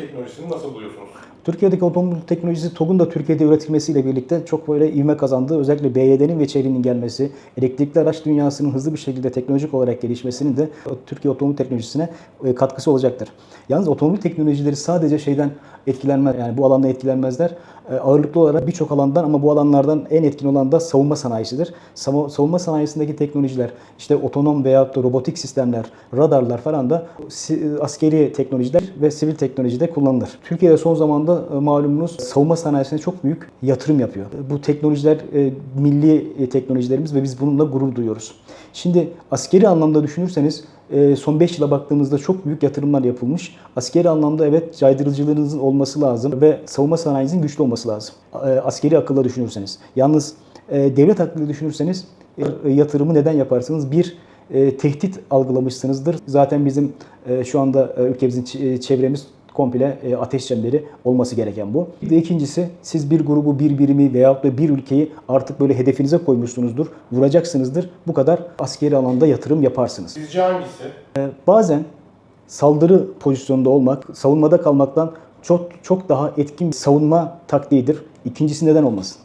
teknolojisini nasıl buluyorsunuz? Türkiye'deki otomobil teknolojisi TOG'un da Türkiye'de üretilmesiyle birlikte çok böyle ivme kazandı. Özellikle BYD'nin ve Chery'nin gelmesi, elektrikli araç dünyasının hızlı bir şekilde teknolojik olarak gelişmesinin de Türkiye otomobil teknolojisine e, katkısı olacaktır. Yalnız otomobil teknolojileri sadece şeyden etkilenmez, yani bu alanda etkilenmezler. E, Ağırlıklı olarak birçok alandan ama bu alanlardan en etkin olan da savunma sanayisidir. Savu- Savunma sanayisindeki teknolojiler, işte otonom da robotik sistemler, radarlar falan da askeri teknolojiler ve sivil teknolojide kullanılır. Türkiye'de son zamanda e, malumunuz savunma sanayisine çok büyük yatırım yapıyor. Bu teknolojiler e, milli e, teknolojilerimiz ve biz bununla gurur duyuyoruz. Şimdi askeri anlamda düşünürseniz son 5 yıla baktığımızda çok büyük yatırımlar yapılmış. Askeri anlamda evet caydırıcılığınızın olması lazım ve savunma sanayinizin güçlü olması lazım. Askeri akılla düşünürseniz. Yalnız devlet aklıyla düşünürseniz yatırımı neden yaparsınız? Bir, tehdit algılamışsınızdır. Zaten bizim şu anda ülkemizin çevremiz komple e, ateş çemleri olması gereken bu. Bir de ikincisi siz bir grubu, bir birimi veyahut da bir ülkeyi artık böyle hedefinize koymuşsunuzdur, vuracaksınızdır. Bu kadar askeri alanda yatırım yaparsınız. Sizce hangisi? E, bazen saldırı pozisyonunda olmak, savunmada kalmaktan çok çok daha etkin bir savunma taktiğidir. İkincisi neden olmasın?